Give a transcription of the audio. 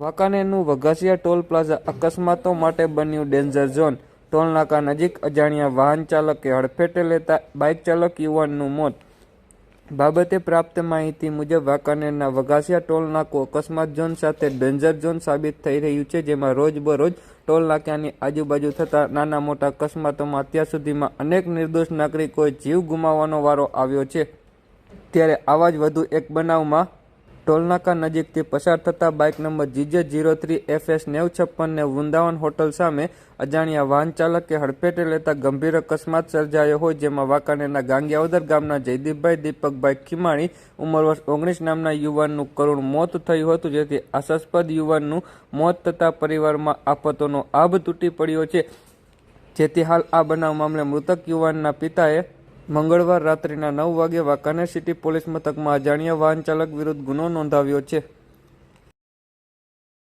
વાંકાનેરનું Vaghasiya toll plaza અકસ્માતો માટે બન્યું ડેન્જર ઝોન. ટોલનાકા નજીક અજાણ્યા વાહન ચાલકે હડફેટે લેતા બાઇક ચાલક યુવાનનું મોત. બાબતે પ્રાપ્ત માહિતી મુજબ વાંકાનેરના વઘાસિયા ટોલ નાકું અકસ્માત ઝોન સાથે ડેન્જર ઝોન સાબિત થઈ રહ્યું છે, જેમાં રોજબરોજ ટોલ નાક્યાની આજુબાજુ થતા નાના મોટા અકસ્માતોમાં અત્યાર સુધીમાં અનેક નિર્દોષ નાગરિકોએ જીવ ગુમાવવાનો વારો આવ્યો છે. ત્યારે આવા જ વધુ એક બનાવમાં ટોલનાકા નજીકથી પસાર થતા bike number G J zero three F S નેવ છપ્પનને વૃંદાવન હોટલ સામે અજાણ્યા વાહન ચાલકે હડફેટે લેતા ગંભીર અકસ્માત સર્જાયો હોય જેમાં વાંકાનેરના ગાંગિયાવદર ગામના જયદીપભાઈ, દીપકભાઈ ખીમાણી ઉંમર વર્ષ ઓગણીસ નામના યુવાનનું કરુણ મોત થયું હતું, જેથી આશાસ્પદ યુવાનનું મોત થતાં પરિવારમાં આફતોનો આભ તૂટી પડ્યો છે. જેથી હાલ આ બનાવ મામલે મૃતક યુવાનના પિતાએ મંગળવાર રાત્રિના નવ વાગે વાંકાનેર સિટી પોલીસ મથકમાં અજાણ્યા વાહન ચાલક વિરુદ્ધ ગુનો નોંધાવ્યો છે.